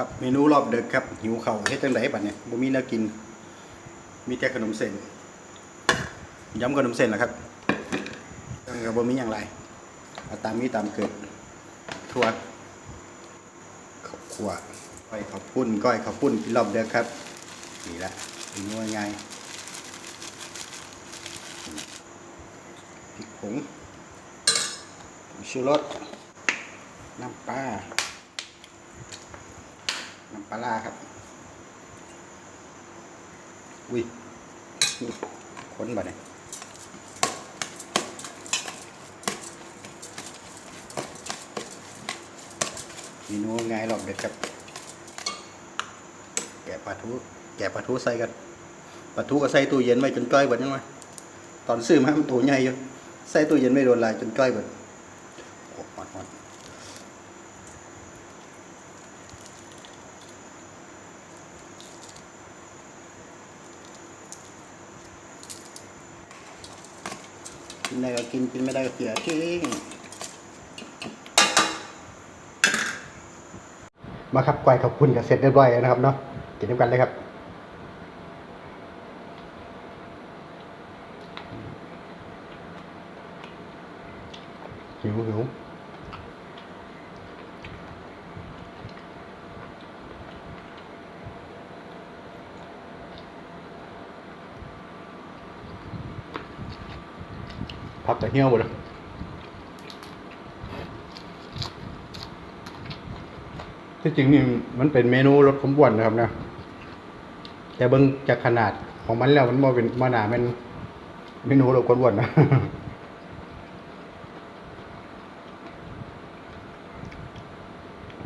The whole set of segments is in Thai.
ครับเมนูรอบเดึกครับหิวเข่าเฮ็ดจังไดบัดเนี่ยบ่มีแนวกิน มีแต่ขนมเส้นยำขนมเส้นแหละครับแล้วก็บ่มีหยังไรเอาตามมีตามเกิดทั่วข้าวคั่วก้อยข้าวปุ้นก้อยข้าวปุ้นกินรอบเดึกครับนี่ละเมนูง่ายพริกผงผงชูรสน้ำปลา ปลาร้าครับ อุ้ยนี่ค้นบ่เนี่ยเมนูง่ายหรอกเด็ดครับ แกะปลาทู แกะปลาทูใส่กันปลาทูก็ใส่ตู้เย็นไว้จนจ้อยเบิดยังไงตอนซื้อมามันตัวใหญ่อยู่ใส่ตู้เย็นไม่โดนลายจนจ้อยเบิดโอ้ฮอนๆ กิ นได้ก็กินกินไม่ได้ก็เสียทิ้งมาครับก้อยขอบคุณกับเสร็จเรียบร้อยแล้วนะครับเนาะกินด้วยกันเลยครับหิวหิว พักแต่เหี้ยวหมดเลยที่จริงนี่มันเป็นเมนูรสขมบวนนะครับนะแต่เบิ่งจากขนาดของมันแล้วมันบ่เป็นมาหนาเป็นเมนูรสขมบวนนะ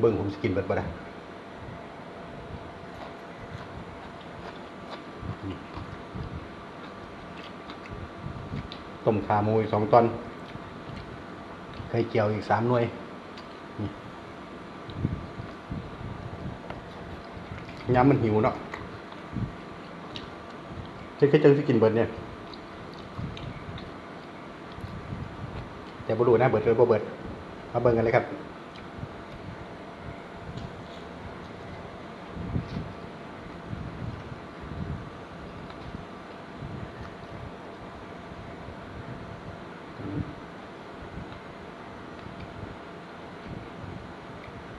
เบิ่งผมสกินเบิดบ่ได้ ต้มขาหมูอีกสองตอนไข่เจียวอีกสามหน่วยนี่ย้ำมันหิวเนาะเจ๊ก็จังสิกินเบิร์ดเนี่ย แต่บรูนะเบิร์ดหรือบ่เบิร์ดมาเบิร์ดกันเลยครับ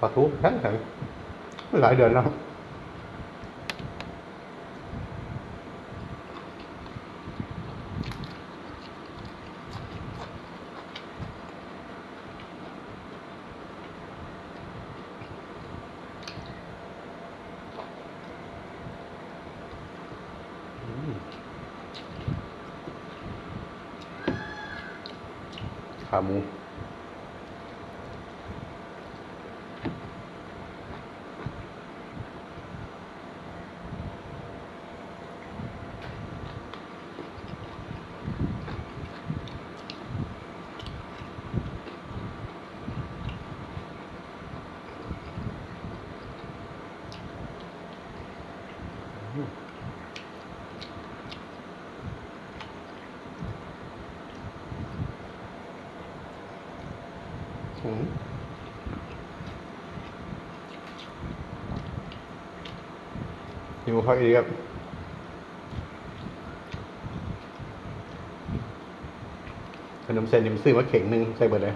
ปลาทูแข็งแข็งหลายเดือนแล้วครับอืมขาหมูอืมหิวพักอีกครับขนมเส้นนี่มันซื้อมาเข่งหนึ่งใส่เบิดเลย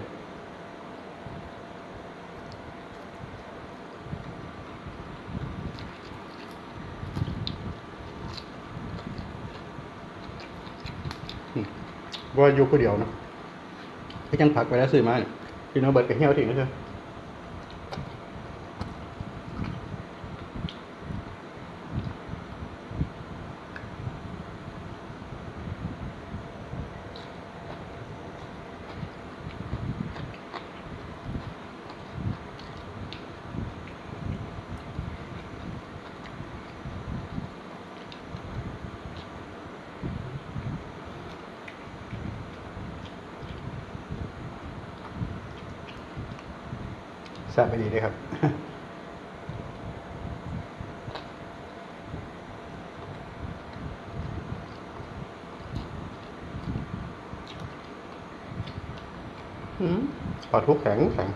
ว่าอยู่คนเดียวนาะก็ยังผักไปแล้วซื้อมาเนี่ย พี่น้องเบิดกั ทราบไปดีด้วยครับปอดทุกแข็งแข็ง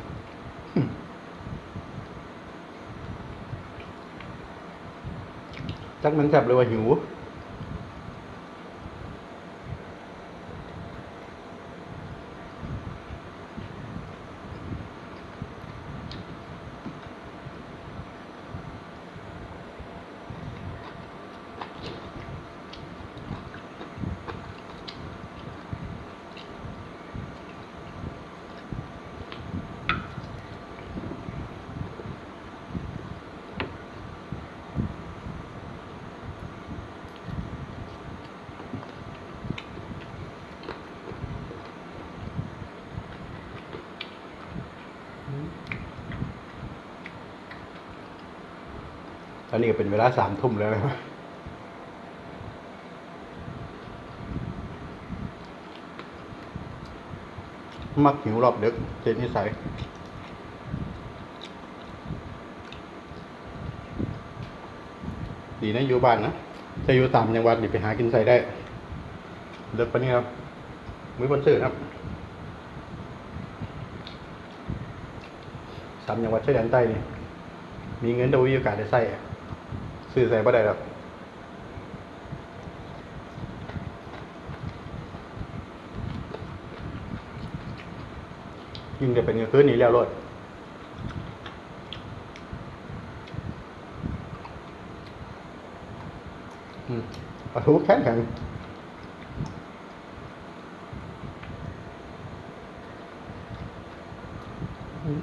จักมันแสบเลยว่าหิว ตอนนี้ก็เป็นเวลาสามทุ่มแล้วนะครับมักหิวรอบดึกเจนนิสัยดีนะอยู่บ้านนะถ้าอยู่ตางจังหวัดนี่ไปหากินใส่ได้เลิกปนี่ครับมือคนซื้อครับสามจังหวัดชายแดนใต้นี่มีเงินดยมีโอกาสได้ใส่ อะซื้อใส่บ่ได้หรอกยิ่งจะเป็นเงินคืนนี้แล้วรถอืมปลาทูแข็งแข็งอืม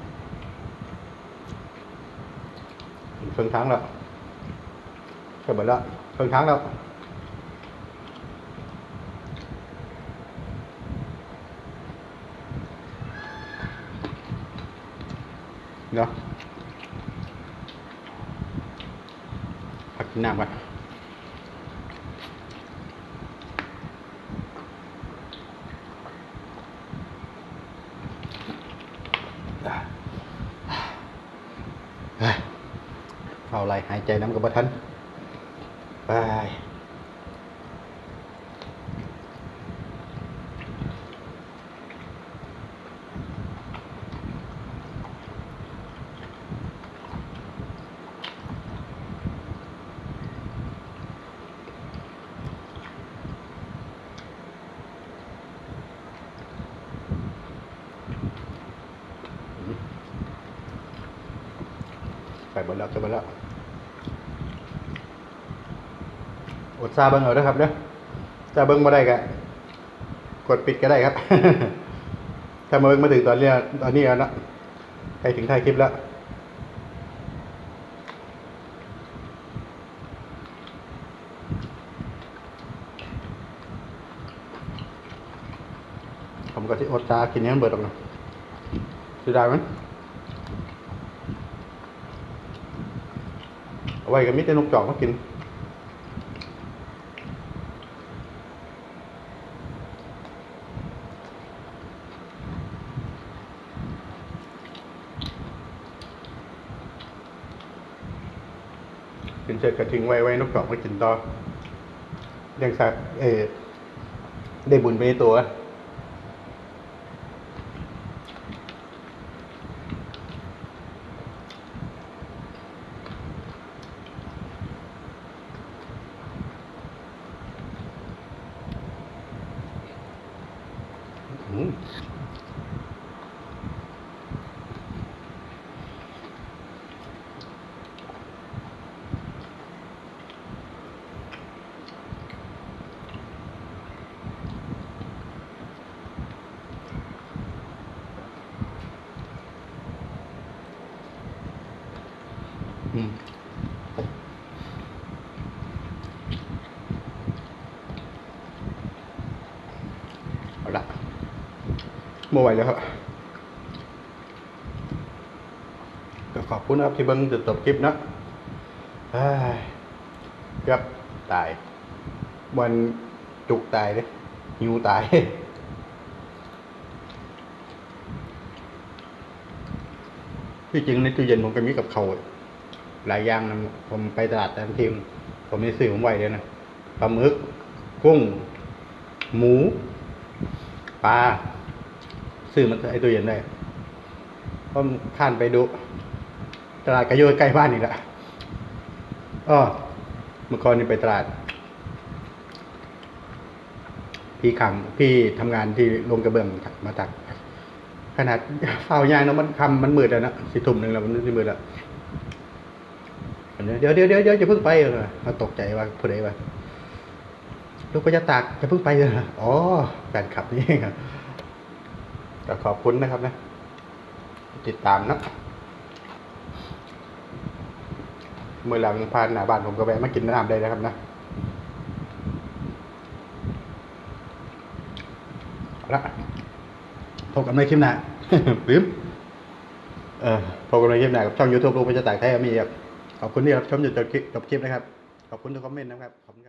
ครึ่ง tháng rồi Cái bệnh đó C รึ่ง tháng đâu Đó Thật nam vậy À. เอาอะไรหายใจน้ำกับบัทันไปไปห มดแล้วจะหมดแล้วอดซาเบิ้งเอาด้อครับเด้อซาเบิ้งมาได้ก็กดปิดก็ได้ครับ ถ้ามาเบิ้งมาถึงตอนนี้ตอนนี้แล้วนะใกล้ถึงท้ายคลิปแล้วผมก็ที่อดซากินนี้มันเบิดออกนะสียดายไหมเอา ไว้ก็มิแต่นกจอกมากินกินเสร็จก็ทิ้งไว้ไว้นกจอกมากินต่อเลี้ยงสัตว์เออได้บุญไปในตัว โมไหวแล้วครับก็ขอบคุณนะครับที่เบิ้งจนจบคลิปนะเกือบตายวันจุกตายเลยหิวตายที่จริงในตู้เย็นผมก็มีกับเขาหลายอย่างนะผมไปตลาดแต่ละทีม ผมไม่ซื้อผมไหวเลยนะปลาหมึกกุ้ง หมู ปลา ซื้อมาไอตู้เย็นได้ผมข้านไปดู ตลาดกระโยใกล้บ้านนี่แหละอ้อเมื่อก่อนนี่ไปตลาด พี่ขังพี่ทำงานที่โรงกระเบื้องมาจากขนาดเฝ้ายางเนาะมันคำมันมืดแล้วนะสิทุ่มหนึ่งแล้วมันมืดแล้วเดี๋ยวเดี๋ยวเดี๋ยวเดี๋ยวจะเพิ่งไปเลยมาตกใจว่าผู้ใดว่าลูกพจะตากจะเพิ่งไปเลยอ๋อแฟนคลับนี่เองครับ ก็ขอบคุณนะครับนะติดตามนะเมื่อหลังผ่านหน้าบ้านผมก็แวะมากินน้ำได้นะครับนะเอาละพบกันในคลิปหน้าลืมเออพบกันในคลิปหน้ากับช่อง YouTube ลูกพจะตากแท้มีครับขอบคุณที่รับชมจนจบคลิปจบคลิปนะครับ ขอบคุณทุกคอมเมนต์นะครับขอบคุณครับ